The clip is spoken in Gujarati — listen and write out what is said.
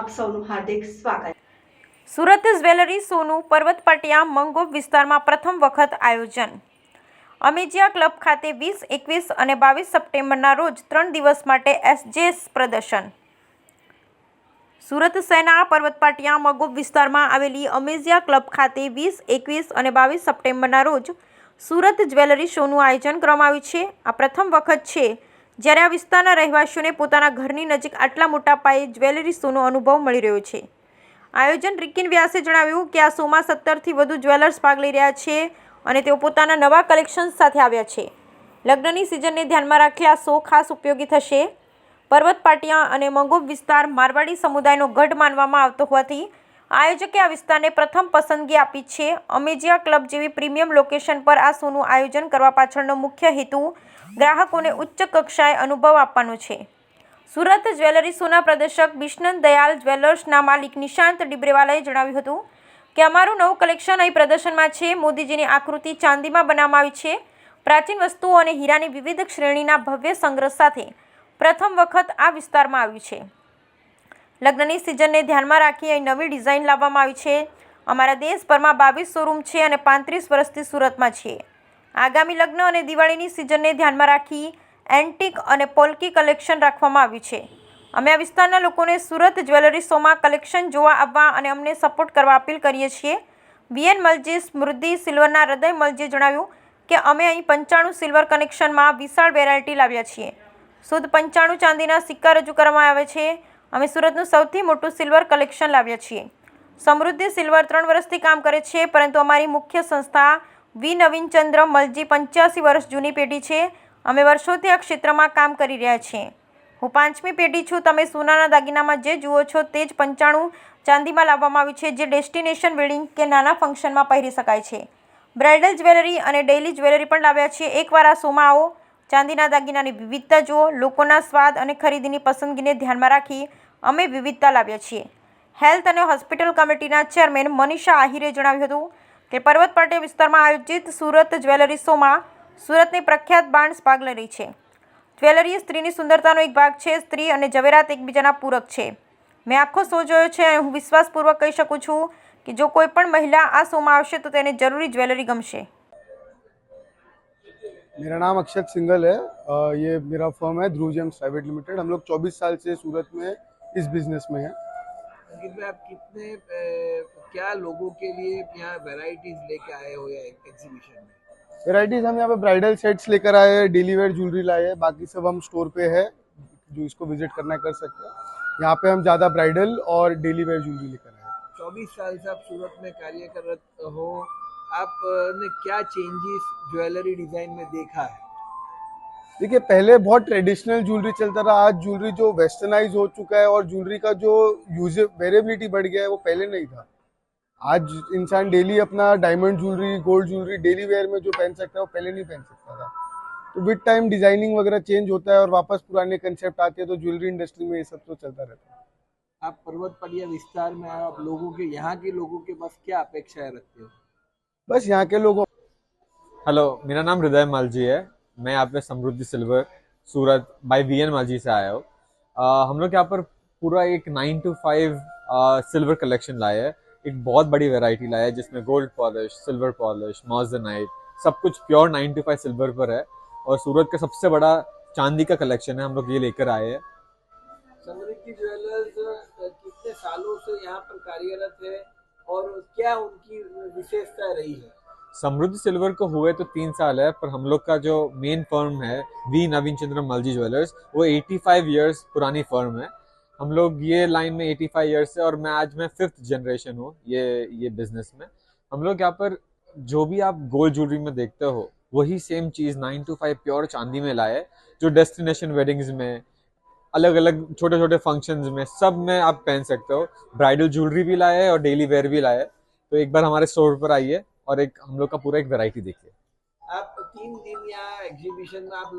આપ સૌનું હાર્દિક સ્વાગત. સુરત જ્વેલરી, સોનું પર્વત પટિયા મંગોબ વિસ્તારમાં પ્રથમ વખત આયોજન. અમેજિયા ક્લબ ખાતે વીસ, એકવીસ અને બાવીસ સપ્ટેમ્બરના રોજ ત્રણ દિવસ માટે એસજેએસ પ્રદર્શન. સુરત શહેરના પર્વત પાટિયા મગોબ વિસ્તારમાં આવેલી અમેઝિયા ક્લબ ખાતે વીસ, એકવીસ અને બાવીસ સપ્ટેમ્બરના રોજ સુરત જ્વેલરી શોનું આયોજન કરવામાં આવ્યું છે. આ પ્રથમ વખત છે જ્યારે આ વિસ્તારના રહેવાસીઓને પોતાના ઘરની નજીક આટલા મોટા પાયે જ્વેલરી શોનો અનુભવ મળી રહ્યો છે. આયોજન રિકિન વ્યાસે જણાવ્યું કે આ શોમાં સત્તરથી વધુ જ્વેલર્સ ભાગ લઈ રહ્યા છે અને તેઓ પોતાના નવા કલેક્શન્સ સાથે આવ્યા છે. લગ્નની સિઝનને ધ્યાનમાં રાખી આ શો ખાસ ઉપયોગી થશે. પર્વત પાટિયા અને મંગોબ વિસ્તાર મારવાડી સમુદાયનો ગઢ માનવામાં આવતો હોવાથી આયોજકે આ વિસ્તારને પ્રથમ પસંદગી આપી છે. અમેજિયા ક્લબ જેવી પ્રીમિયમ લોકેશન પર આ શોનું આયોજન કરવા પાછળનો મુખ્ય હેતુ ગ્રાહકોને ઉચ્ચ કક્ષાએ અનુભવ આપવાનો છે. સુરત જ્વેલરી સોના પ્રદર્શક બિશ્નન દયાલ જ્વેલર્સના માલિક નિશાંત ડિબ્રેવાલાએ જણાવ્યું હતું કે, અમારું નવું કલેક્શન અહીં પ્રદર્શનમાં છે. મોદીજીની આકૃતિ ચાંદીમાં બનાવવામાં આવી છે. પ્રાચીન વસ્તુઓ અને હીરાની વિવિધ શ્રેણીના ભવ્ય સંગ્રહ સાથે પ્રથમ વખત આ વિસ્તારમાં આવ્યું છે. લગ્નની સિઝનને ધ્યાનમાં રાખી અહીં નવી ડિઝાઇન લાવવામાં આવી છે. અમારા દેશભરમાં બાવીસ શોરૂમ છે અને પાંત્રીસ વર્ષથી સુરતમાં છીએ. આગામી લગ્ન અને દિવાળીની સિઝનને ધ્યાનમાં રાખી એન્ટિક અને પોલકી કલેક્શન રાખવામાં આવ્યું છે. અમે આ વિસ્તારના લોકોને સુરત જ્વેલરી શોમાં કલેક્શન જોવા આવવા અને અમને સપોર્ટ કરવા અપીલ કરીએ છીએ. વીએન મલજી સ્મૃતિ સિલ્વરના હૃદય મલજીએ જણાવ્યું કે અમે અહીં પંચાણું સિલ્વર કનેક્શનમાં વિશાળ વેરાયટી લાવ્યા છીએ. શુદ્ધ પંચાણું ચાંદીના સિક્કા રજૂ કરવામાં આવે છે. અમે સુરતનું સૌથી મોટું સિલ્વર કલેક્શન લાવ્યા છીએ. સમૃદ્ધિ સિલ્વર ત્રણ વર્ષથી કામ કરે છે, પરંતુ અમારી મુખ્ય સંસ્થા વી નવીનચંદ્ર મલજી પંચ્યાસી વર્ષ જૂની પેઢી છે. અમે વર્ષોથી આ ક્ષેત્રમાં કામ કરી રહ્યા છીએ. હું પાંચમી પેઢી છું. તમે સોનાના દાગીનામાં જે જુઓ છો તે જ પંચાણું ચાંદીમાં લાવવામાં આવ્યું છે, જે ડેસ્ટિનેશન વેડિંગ કે નાના ફંક્શનમાં પહેરી શકાય છે. બ્રાઇડલ જ્વેલરી અને ડેઇલી જ્વેલરી પણ લાવ્યા છીએ. એકવાર આ શોમાં આવો. ચાંદીના દાગીનાની વિવિધતા જુઓ. લોકોના સ્વાદ અને ખરીદીની પસંદગીને ધ્યાનમાં રાખી અમે વિવિધતા લાવ્યા છીએ. હેલ્થ અને હોસ્પિટલ કમિટીના ચેરમેન મનીષા આહિરે જણાવ્યું હતું કે પર્વત પાટિયા વિસ્તારમાં આયોજિત સુરત જ્વેલરી શોમાં સુરતની પ્રખ્યાત બાન્ડ્સ ભાગ લઈ રહી છે જ્વેલરી એ સ્ત્રીની સુંદરતાનો એક ભાગ છે સ્ત્રી અને જવેરાત એકબીજાના પૂરક છે મેં આખો શો જોયો છે અને હું વિશ્વાસપૂર્વક કહી શકું છું કે જો કોઈ પણ મહિલા આ શોમાં આવશે તો તેને જરૂરી જ્વેલરી ગમશે मेरा नाम अक्षत सिंगल है अ, ये मेरा फर्म है ध्रुव जेम्स प्राइवेट लिमिटेड हम लोग 24 साल से सूरत में इस बिजनेस में हैं अंकित भाई आप कितने क्या लोगों के लिए यहाँ वेराइटीज लेके आए हो या एग्जीबिशन में? वेराइटीज हम यहाँ पे ब्राइडल सेट्स लेकर आए हैं डेली वेयर ज्वेलरी लाए हैं बाकी सब हम स्टोर पे है जो इसको विज़िट करना कर सकते हैं। यहाँ पे हम ज़्यादा ब्राइडल और डेली वेयर ज्वेलरी लेकर आए हैं। चौबीस साल से आप सूरत में कार्य कर रहे हो आपने क्या चेंजेस ज्वेलरी डिज़ाइन में देखा है? देखिए पहले बहुत ट्रेडिशनल ज्वेलरी चलता रहा आज ज्वेलरी जो वेस्टर्नाइज हो चुका है और ज्वेलरी का जो यूज़ वेरेबिलिटी बढ़ गया है वो पहले नहीं था। आज इंसान डेली अपना diamond jewellery gold jewellery daily wear में जो पहन सकता है वो पहले नहीं पहन सकता था। तो विद टाइम डिज़ाइनिंग वगैरह चेंज होता है और वापस पुराने कंसेप्ट आते हैं तो ज्वेलरी इंडस्ट्री में ये सब तो चलता रहता है। आप पर्वत पड़िया विस्तार में आए आप लोगों के यहाँ के लोगों के पास क्या अपेक्षाएँ रखते हो? बस यहाँ के लोगों हेलो मेरा नाम हृदय माल जी है। मैं यहाँ पे Samruddhi silver Surat by V N Malji से आया हूँ। हम लोग यहाँ पर पूरा एक nine two five silver collection लाए हैं। एक बहुत बड़ी वैरायटी लाया है, जिसमें gold polish silver polish morganite सब कुछ pure nine two five silver पर है। और सूरत का सबसे बड़ा चांदी का कलेक्शन है, हम लोग ये लेकर आए हैं। समृद्धि ज्वेलर्स कितने सालों से यहाँ पर कार्यरत है और क्या उनकी विशेषता रही है? समृद्धि सिल्वर को हुए तो तीन साल है, पर हम लोग का जो मेन फर्म है वी नवीन चंद्र मलजी ज्वेलर्स वो 85 इयर्स पुरानी फर्म है। हम लोग ये लाइन में 85 इयर्स से, और मैं आज मैं फिफ्थ जनरेशन हूँ ये ये बिज़नेस में। हम लोग यहाँ पर जो भी आप गोल्ड ज्वेलरी में देखते हो, वही सेम चीज़ नाइन टू फाइव प्योर चांदी में लाए, जो डेस्टिनेशन वेडिंग्स में अलग अलग छोटे छोटे फ़ंक्शंस में, सब में आप पहन सकते हो। ब्राइडल ज्वेलरी भी लाए और डेली वेयर भी लाए। तो एक बार हमारे स्टोर पर आइए। और एक हम लोग का पूरा एक वैरायटी देखिए आप तीन दिन यहाँ एग्जीबिशन में आप